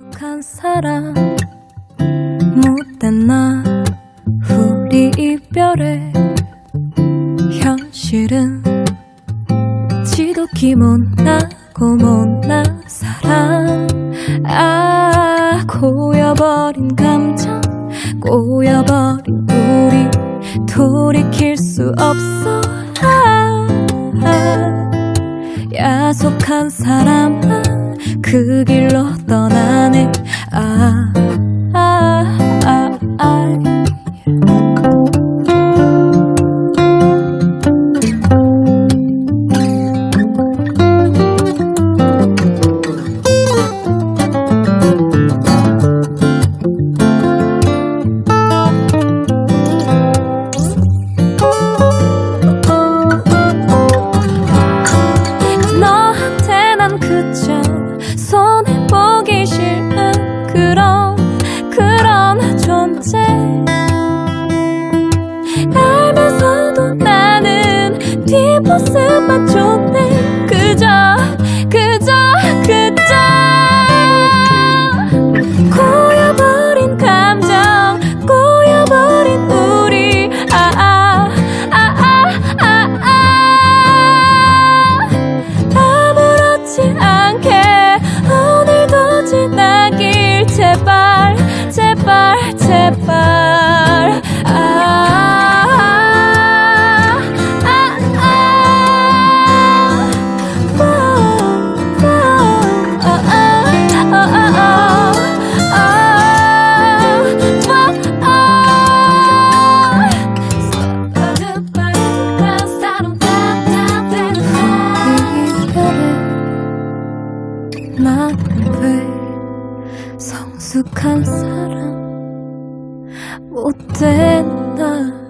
한 사람 못된 나 우리 이별의 현실은 지독히 못나고 못난 사랑 아 고여버린 감정 꼬여버린 우리 돌이킬 수 없어. 아, 아, 야속한 사람만 그 길로 떠나네. 아, 아, 난왜 성숙한 사람 못된 나